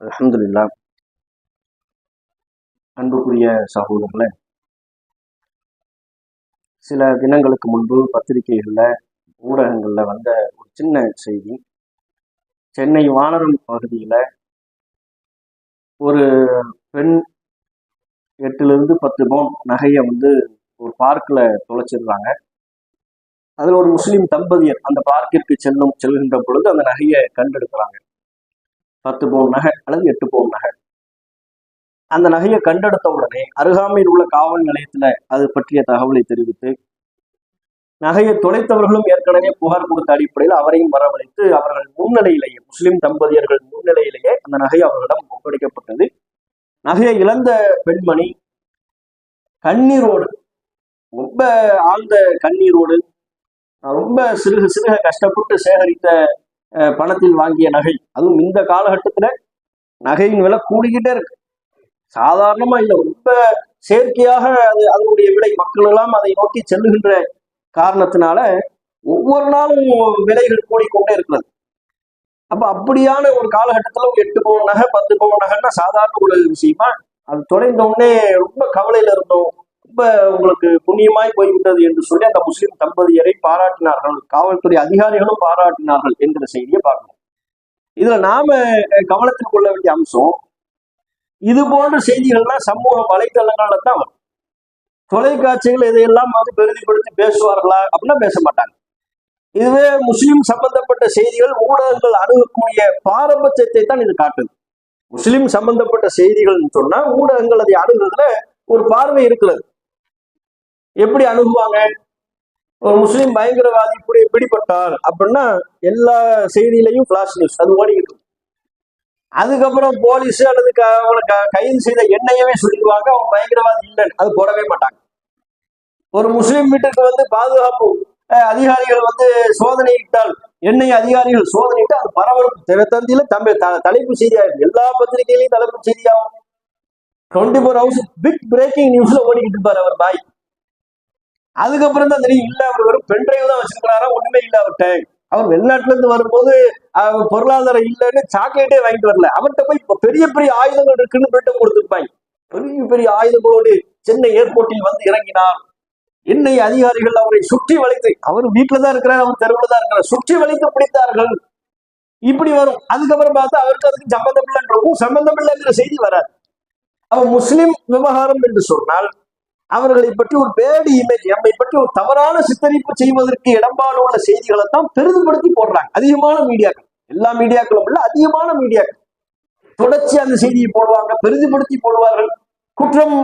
அலமதுல்லா அன்புக்குரிய சகோதரர்களே சில தினங்களுக்கு முன்பு பத்திரிகைகளில் ஊடகங்களில் வந்த ஒரு சின்ன செய்தி. சென்னை வானரம் பகுதியில் ஒரு பெண் எட்டுலேருந்து பத்து பவுன் நகையை வந்து ஒரு பார்க்கில் தொலைச்சிடுறாங்க அதில் ஒரு முஸ்லீம் தம்பதியர் அந்த பார்க்கிற்கு செல்லும் செல்கின்ற பொழுது அந்த நகையை கண்டெடுக்கிறாங்க. பத்து பவுன் நகை அல்லது எட்டு பவுன் நகை. அந்த நகையை கண்டெடுத்த உடனே அருகாமையில் உள்ள காவல் நிலையத்துல அது பற்றிய தகவலை தெரிவித்து நகையை தொலைத்தவர்களும் ஏற்கனவே புகார் கொடுத்த அடிப்படையில் அவரையும் வரவழைத்து அவர்கள் முன்னிலையிலேயே முஸ்லிம் தம்பதியர்கள் முன்னிலையிலேயே அந்த நகை அவர்களிடம் ஒப்படைக்கப்பட்டது. நகையை இழந்த பெண்மணி கண்ணீரோடு ரொம்ப ஆழ்ந்த கண்ணீரோடு ரொம்ப சிறுக சிறுக கஷ்டப்பட்டு சேகரித்த பணத்தில் வாங்கிய நகை. அதுவும் இந்த காலகட்டத்தில் நகையின் விலை கூடிக்கிட்டே இருக்கு. சாதாரணமா இல்லை ரொம்ப செயற்கையாக அது அதனுடைய விலை. மக்கள் எல்லாம் அதை நோக்கி செல்லுகின்ற காரணத்தினால ஒவ்வொரு நாளும் விலைகள் கூடிக்கொண்டே இருக்கிறது. அப்ப அப்படியான ஒரு காலகட்டத்துல எட்டு பவுன் நகை பத்து பவுன் நகைன்னா சாதாரண ஒரு விஷயமா அது தொலைந்த உடனே ரொம்ப கவலையில இருந்தோம். ரொம்ப உங்களுக்கு புண்ணியமாய் போய்விட்டது என்று சொல்லி அந்த முஸ்லிம் தம்பதியரை பாராட்டினார்கள். காவல்துறை அதிகாரிகளும் பாராட்டினார்கள் என்கிற செய்தியை பார்க்கணும் இதுல நாம கவனத்தில் கொள்ள வேண்டிய அம்சம் இது போன்ற செய்திகள்லாம் சமூக வலைத்தளங்கள்ல தான் வரும். தொலைக்காட்சிகள் இதையெல்லாம் வந்து பெருதிப்படுத்தி பேசுவார்களா அப்படின்னா பேச மாட்டாங்க. இதுவே முஸ்லிம் சம்பந்தப்பட்ட செய்திகள் ஊடகங்கள் அணுகக்கூடிய பாரபட்சத்தை தான் இது காட்டுது. முஸ்லிம் சம்பந்தப்பட்ட செய்திகள்னு சொன்னா ஊடகங்கள் அதை அணுகிறதுல ஒரு பார்வை இருக்கிறது. எப்படி அணுகுவாங்க? ஒரு முஸ்லீம் பயங்கரவாதி இப்படி பிடிபட்டார் அப்படின்னா எல்லா செய்தியிலையும் பிளாஷ் நியூஸ் அது ஓடிக்கிட்டு இருக்கும். அதுக்கப்புறம் போலீஸ் அல்லது க- கைது செய்த எண்ணெயவே சொல்லிடுவாங்க. அவன் பயங்கரவாதி இல்லைன்னு. அது போடவே மாட்டாங்க. ஒரு முஸ்லீம் வீட்டுக்கு வந்து பாதுகாப்பு அதிகாரிகள் வந்து சோதனையிட்டால் எண்ணெய் அதிகாரிகள் சோதனையிட்டு அது பரபரப்பு தினத்தந்தியில தம்பி த- தலைப்பு செய்தியாகும். எல்லா பத்திரிகையிலையும் தலைப்பு செய்தியாகும். Twenty four hours big breaking நியூஸ்ல ஓடிக்கிட்டு இருப்பார் அவர் பாய். அதுக்கப்புறம் தான் தெரியும் இல்ல அவர் வெறும் பென்ட்ரைவ் தான் வச்சிருக்கிறாரா? ஒண்ணுமே இல்ல அவர்கிட்ட. அவர் வெளிநாட்டுல இருந்து வரும்போது பொருளாதாரம் இல்லைன்னு சாக்லேட்டே வாங்கிட்டு வரல. அவர்கிட்ட போய் இப்ப பெரிய பெரிய ஆயுதங்கள் இருக்குன்னு பிரிட்டம் கொடுத்துருப்பாங்க. பெரிய பெரிய ஆயுதங்களோடு சென்னை ஏர்போர்ட்டில் வந்து இறங்கினார். எண்ணெய் அதிகாரிகள் அவரை சுற்றி வளைத்து அவர் வீட்டுல தான் இருக்கிறார் அவர் தெருவில் தான் இருக்கிறார். சுற்றி வளைத்து பிடித்தார்கள் இப்படி வரும். அதுக்கப்புறம் பார்த்தா அவருக்கு அதுக்கு சம்பந்தம் இல்லைன்றவும் சம்பந்தம் இல்லைங்கிற செய்தி வராது. அவன் முஸ்லிம் விவகாரம் என்று சொன்னால் அவர்களை பற்றி ஒரு பேடி இமேஜ் நம்மை பற்றி ஒரு தவறான சித்தரிப்பு செய்வதற்கு இடம்பாடு உள்ள செய்திகளை தான் பெரிதுபடுத்தி போடுறாங்க. அதிகமான மீடியாக்கள். எல்லா மீடியாக்களும் இல்ல அதிகமான மீடியாக்கள். தொடர்ச்சி அந்த செய்தியை போடுவாங்க பெரிதுபடுத்தி போடுவார்கள். குற்றம்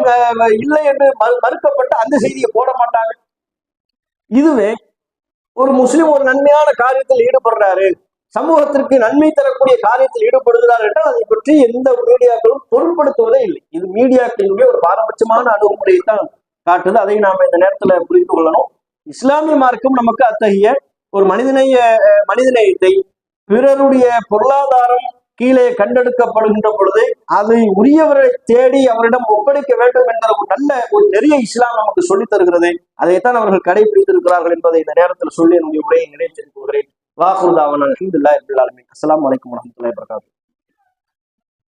இல்லை என்று மறுக்கப்பட்டு அந்த செய்தியை போட மாட்டாங்க. இதுவே ஒரு முஸ்லீம் ஒரு நன்மையான காரியத்தில் ஈடுபடுறாரு. சமூகத்திற்கு நன்மை தரக்கூடிய காரியத்தில் ஈடுபடுகிறார் என்றால் அதை பற்றி எந்த மீடியாக்களும் பொருட்படுத்துவதே இல்லை. இது மீடியாக்களினுடைய ஒரு பாரபட்சமான அணுகுமுறையை தான் காட்டுது. அதை நாம இந்த நேரத்துல புரிந்து கொள்ளணும். இஸ்லாமிய மார்க்கம் நமக்கு அத்தகைய ஒரு மனிதநேய மனிதநேயத்தை பிறருடைய பொருளாதாரம் கீழே கண்டெடுக்கப்படுகின்ற பொழுது அதை உரியவரை தேடி அவரிடம் ஒப்படைக்க வேண்டும் என்ற ஒரு நல்ல ஒரு நெறிய இஸ்லாம் நமக்கு சொல்லித் தருகிறது. அதைத்தான் அவர்கள் கடைபிடித்திருக்கிறார்கள் என்பதை இந்த நேரத்தில் சொல்லி என்னுடைய உரையை நினைச்சிருக்கிறேன் வாக்குறுதாவன் அலமதுல்லாஹி அஸ்லாம் வலைக்கம் வரமத்துல வபரகாத்துஹு.